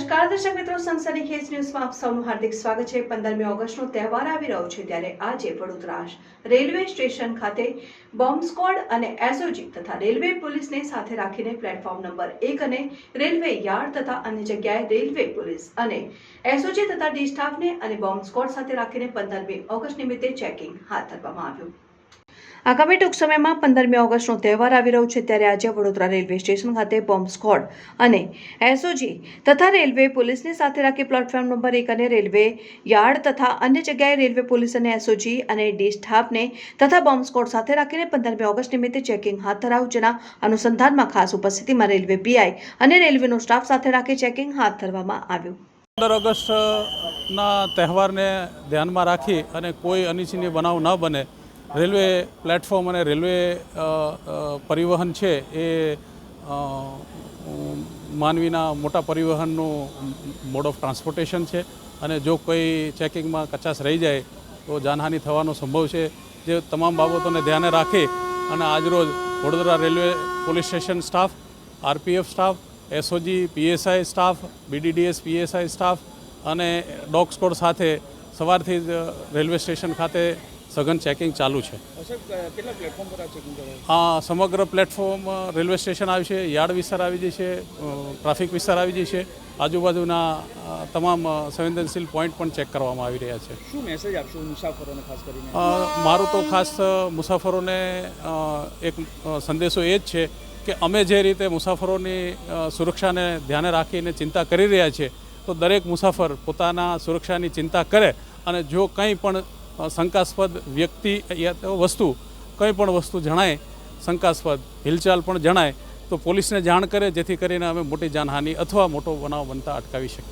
નમસ્કાર, દર્શક મિત્રો સંસદની ખેસ ન્યૂઝમાં આપ સૌનું હાર્દિક સ્વાગત છે. પંદરમી ઓગસ્ટનો તહેવાર આવી રહ્યો છે ત્યારે આજે વડોદરા રેલવે સ્ટેશન ખાતે બોમ્બ સ્કોડ અને એસઓજી તથા રેલવે પોલીસને સાથે રાખીને પ્લેટફોર્મ નંબર એક અને રેલવે યાર્ડ તથા અન્ય જગ્યાએ રેલવે પોલીસ અને એસઓજી તથા ડી સ્ટાફને અને બોમ્બ સ્કોડ સાથે રાખીને પંદરમી ઓગસ્ટ નિમિત્તે ચેકિંગ હાથ ધરવામાં આવ્યું. આગામી ટૂંક સમયમાં પંદરમી ઓગસ્ટનો તહેવાર આવી રહ્યો છે ત્યારે આજે વડોદરા રેલવે સ્ટેશન ખાતે બોમ્બ સ્કોડ અને એસઓજી તથા રેલવે પોલીસને સાથે રાખી પ્લેટફોર્મ નંબર એક અને રેલવે યાર્ડ તથા અન્ય જગ્યાએ રેલવે પોલીસ અને એસઓજી અને ડી સ્ટાફને તથા બોમ્બ સ્કોડ સાથે રાખીને પંદરમી ઓગસ્ટ નિમિત્તે ચેકિંગ હાથ ધરાયું, જેના અનુસંધાનમાં ખાસ ઉપસ્થિતિમાં રેલવે પીઆઈ અને રેલવેનો સ્ટાફ સાથે રાખી ચેકિંગ હાથ ધરવામાં આવ્યું. પંદર ઓગસ્ટના તહેવારને ધ્યાનમાં રાખી અને કોઈ અનિચ્છનીય બનાવ ન બને રેલવે પ્લેટફોર્મ અને રેલવે પરિવહન છે એ માનવીના મોટા પરિવહનનું મોડ ઓફ ટ્રાન્સપોર્ટેશન છે. અને જો કોઈ ચેકિંગમાં કચાશ રહી જાય, તો જાનહાનિ થવાનો સંભવ છે. જે તમામ બાબતોને ધ્યાને રાખી અને આજરોજ Vadodara railway police station staff, RPF staff, SOG, PSI staff, BDDS, PSI staff અને ડોગ સ્કોડ સાથે સવારથી જ રેલવે સ્ટેશન ખાતે સઘન ચેકિંગ ચાલુ છે. આ આ સમગ્ર પ્લેટફોર્મ રેલવે સ્ટેશન આવી છે યાર્ડ વિસ્તાર આવી જશે છે ટ્રાફિક વિસ્તાર આવી જશે આજુબાજુના તમામ સંવેદનશીલ પોઈન્ટ પણ ચેક કરવામાં આવી રહ્યા છે. શું મેસેજ આપશો મુસાફરોને ખાસ કરીને? મારું તો ખાસ મુસાફરોને એક સંદેશો એ જ છે કે અમે જે રીતે મુસાફરોની સુરક્ષાને ધ્યાને રાખીને ચિંતા કરી રહ્યા છીએ તો દરેક મુસાફર પોતાના સુરક્ષાની ચિંતા કરે અને જો કંઈ પણ શંકાસ્પદ વ્યક્તિ યા તો વસ્તુ, કંઈ પણ વસ્તુ જણાય, શંકાસ્પદ હિલચાલ પણ જણાય, તો પોલીસને જાણ કરે, જેથી કરીને અમે મોટી જાનહાનિ અથવા મોટો બનાવ બનતા અટકાવી શકીએ.